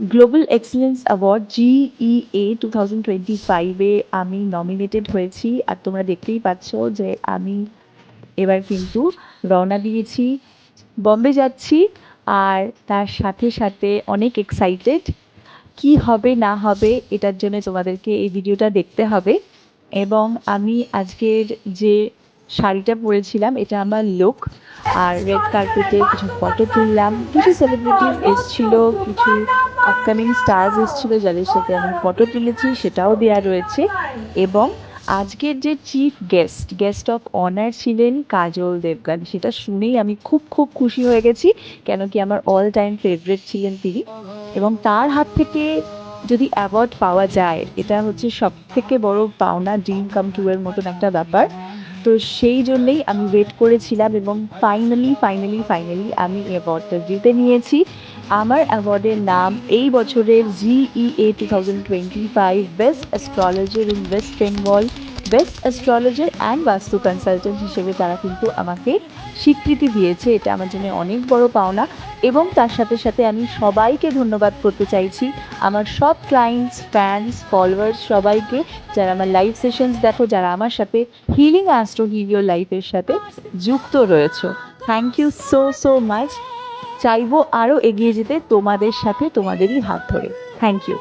Global excellence award GEA two thousand twenty ফাইভে আমি nominated হয়েছি। আর তোমরা দেখতেই পাচ্ছ যে আমি এবার কিন্তু রওনা দিয়েছি। বম্বে যাচ্ছি আর তার সাথে সাথে অনেক এক্সাইটেড কি হবে, না হবে, এটার জন্য তোমাদেরকে এই ভিডিওটা দেখতে হবে। এবং আমি আজকের যে শাড়িটা পরেছিলাম, এটা আমার লুক আর রেড কার্পেটে কিছু ফটো তুললাম। কিছু সেলিব্রিটিস এসছিল, কিছু আপকামিং স্টার্স এসছিল যাদের সাথে আমি ফটো তুলেছি, সেটাও দেওয়া রয়েছে। এবং আজকের যে chief guest guest of honour ছিলেন কাজল দেবগান। সেটা শুনেই আমি খুব খুব খুশি হয়ে গেছি কেন কি আমার অল টাইম ফেভারিট ছিলেন তিনি। এবং তার হাত থেকে যদি অ্যাওয়ার্ড পাওয়া যায়, এটা হচ্ছে সব থেকে বড় পাওনা ড্রিম কাম টু এর মতন একটা ব্যাপার। তো সেই জন্যেই আমি ওয়েট করেছিলাম এবং ফাইনালি ফাইনালি ফাইনালি আমি অ্যাওয়ার্ডটা জিতে নিয়েছি। আমার অ্যাওয়ার্ডের নাম এই বছরের GEA two thousand twenty five best astrologer in West Bengal best astrologer and vastu consultant হিসেবে তারা কিন্তু আমাকে স্বীকৃতি দিয়েছে। এটা আমার জন্য অনেক বড় পাওনা এবং তার সাথে সাথে আমি সবাইকে ধন্যবাদ করতে চাইছি। আমার সব ক্লায়েন্টস ফ্যান্স ফলোয়ার্স সবাইকে যারা আমার লাইভ সেশনস দেখো, যারা আমার সাথে হিলিং অ্যাস্ট্রো হিলিও লাইফের সাথে যুক্ত রয়েছে। Thank you so so much চাইব আরও এগিয়ে যেতে তোমাদের সাথে, তোমাদেরই হাত ধরে। Thank you